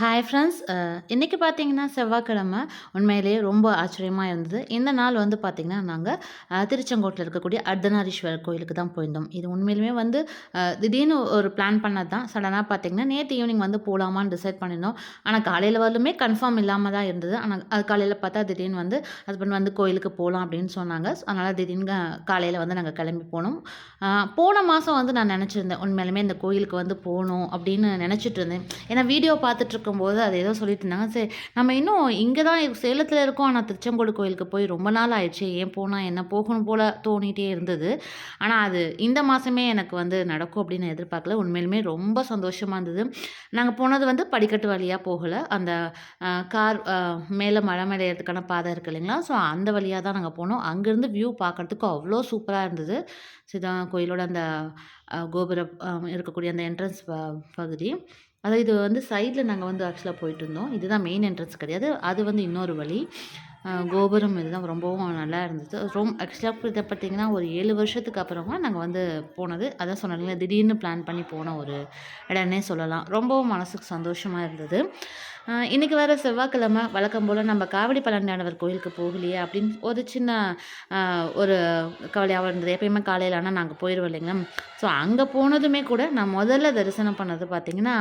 Hi friends இன்றைக்கி பார்த்தீங்கன்னா செவ்வாய்க்கிழமை. உண்மையிலேயே ரொம்ப ஆச்சரியமாக இருந்தது. இந்த நாள் வந்து பார்த்திங்கன்னா நாங்கள் திருச்செங்கோட்டில் இருக்கக்கூடிய அர்த்தநாரீஸ்வரர் கோயிலுக்கு தான் போயிருந்தோம். இது உண்மையிலுமே வந்து திடீர்னு ஒரு பிளான் பண்ணது தான் சடனாக பார்த்தீங்கன்னா நேற்று ஈவினிங் வந்து போகலாமான்னு டிசைட் பண்ணியிருந்தோம் ஆனால் காலையில் வரலுமே கன்ஃபார்ம் இல்லாமல் தான் இருந்தது. ஆனால் அது காலையில் பார்த்தா திடீர்னு வந்து ஹஸ்பண்ட் வந்து கோயிலுக்கு போகலாம் அப்படின்னு சொன்னாங்க. அதனால் திடீர்னு காலையில் வந்து நாங்கள் கிளம்பி போனோம். போன மாதம் வந்து நான் நினச்சிருந்தேன் உண்மையிலுமே இந்த கோயிலுக்கு வந்து போகணும் அப்படின்னு நினச்சிட்டு இருந்தேன். ஏன்னா வீடியோ பார்த்துட்டு இருக்கும்போது அது ஏதோ சொல்லிட்டு இருந்தாங்க. சரி நம்ம இன்னும் இங்கே தான் சேலத்தில் இருக்கோம். ஆனால் திருச்செங்கோடு கோயிலுக்கு போய் ரொம்ப நாள் ஆயிடுச்சு. ஏன் போனால் என்ன போகணும் போல் தோணிகிட்டே இருந்தது. ஆனால் அது இந்த மாதமே எனக்கு வந்து நடக்கும் அப்படின்னு எதிர்பார்க்கல. உண்மையிலுமே ரொம்ப சந்தோஷமாக இருந்தது. நாங்கள் போனது வந்து படிக்கட்டு வழியாக போகலை. அந்த கார் மேலே மலை மேலே ஏறதுக்கான பாதை இருக்கு இல்லைங்களா? ஸோ அந்த வழியாக தான் நாங்கள் போனோம். அங்கேருந்து வியூ பார்க்குறதுக்கு அவ்வளோ சூப்பராக இருந்தது. சிதா கோயிலோட அந்த கோபுரம் இருக்கக்கூடிய அந்த என்ட்ரன்ஸ் பகுதி. அதாவது இது வந்து சைடில் நாங்கள் வந்து ஆக்சுவலாக போயிட்டு இருந்தோம் இதுதான் மெயின் என்ட்ரன்ஸ் கிடையாது அது வந்து இன்னொரு வழி. கோபுரம் இதுதான் ரொம்பவும் நல்லா இருந்தது. ரொம்ப ஆக்சுவலாக இதை பார்த்தீங்கன்னா ஒரு ஏழு வருஷத்துக்கு அப்புறமா நாங்கள் வந்து போனது. அதான் சொன்னாங்க திடீர்னு பிளான் பண்ணி போன ஒரு இடம்னே சொல்லலாம். ரொம்பவும் மனசுக்கு சந்தோஷமாக இருந்தது. இன்றைக்கி வர செவ்வாய்க்கிழமை வழக்கம் போல் நம்ம காவடி பழனியானவர் கோயிலுக்கு போகலையே அப்படின்னு ஒரு சின்ன ஒரு கவலையாக இருந்தது. எப்பயுமே காலையில் ஆனால் நாங்கள் போயிடுவோம் இல்லைங்களா? ஸோ அங்கே போனதுமே கூட நான் முதல்ல தரிசனம் பண்ணது பார்த்திங்கன்னா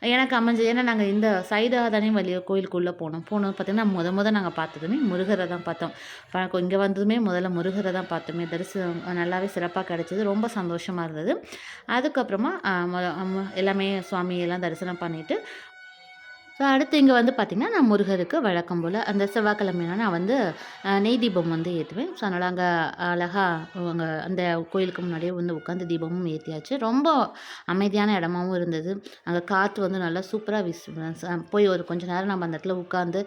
எனக்கு அமைஞ்சது. ஏன்னா நாங்கள் இந்த சைடாக தானே வழியாக கோயிலுக்குள்ளே போனோம். போனது பார்த்தீங்கன்னா முத முத நாங்கள் பார்த்ததுமே முருகரை தான் பார்த்தோம். பழக்கம் இங்கே வந்ததுமே முதல்ல முருகரை தான் பார்த்தோமே. தரிசனம் நல்லாவே சிறப்பாக கிடச்சிது. ரொம்ப சந்தோஷமாக இருந்தது. அதுக்கப்புறமா மொத- எல்லாமே சுவாமியெல்லாம் தரிசனம் பண்ணிவிட்டு ஸோ அடுத்து இங்கே வந்து பார்த்திங்கன்னா நான் முருகருக்கு வழக்கம் போல் அந்த செவ்வாய்க்கிழமைனா நான் வந்து நெய் தீபம் வந்து ஏற்றுவேன் ஸோ அதனால் அங்கே அழகாக அங்கே அந்த கோயிலுக்கு முன்னாடியே வந்து உட்காந்து தீபமும் ஏற்றியாச்சு ரொம்ப அமைதியான இடமாவும் இருந்தது. அங்கே காற்று வந்து நல்லா சூப்பராக வீசு போய் ஒரு கொஞ்ச நேரம் நம்ம அந்த இடத்துல உட்காந்து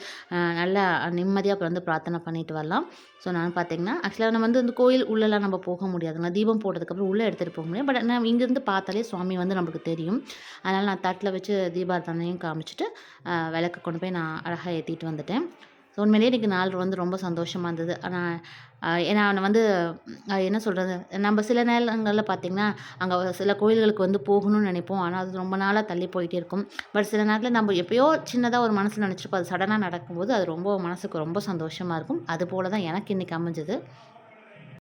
நல்லா நிம்மதியாக அப்புறம் வந்து பிரார்த்தனை பண்ணிட்டு வரலாம். ஸோ நான் பார்த்தீங்கன்னா ஆக்சுவலாக நம்ம வந்து இந்த கோயில் உள்ளெல்லாம் நம்ம போக முடியாதுங்க. தீபம் போட்டதுக்கப்புறம் உள்ளே எடுத்துகிட்டு போக முடியும். பட் நான் இங்கேருந்து பார்த்தாலே சுவாமி வந்து நமக்கு தெரியும். அதனால் நான் தட்டில் வச்சு தீபார்த்தனையும் காமிச்சிட்டு விளக்கு கொண்டு போய் நான் அழகாக ஏற்றிட்டு வந்துட்டேன். ஸோ உண்மையிலேயே எனக்கு நாள் வந்து ரொம்ப சந்தோஷமாக இருந்தது. ஆனால் ஏன்னா நான் வந்து என்ன சொல்கிறது நம்ம சில நேரங்களில் பார்த்திங்கன்னா அங்கே சில கோயில்களுக்கு வந்து போகணும்னு நினைப்போம். ஆனால் அது ரொம்ப நாளாக தள்ளி போயிட்டே இருக்கும். பட் சில நேரத்தில் நம்ம எப்பயோ சின்னதாக ஒரு மனசில் நினச்சிருப்போம். அது சடனாக நடக்கும்போது அது ரொம்ப மனசுக்கு ரொம்ப சந்தோஷமாக இருக்கும். அது போல் தான் எனக்கு இன்றைக்கி அமைஞ்சது.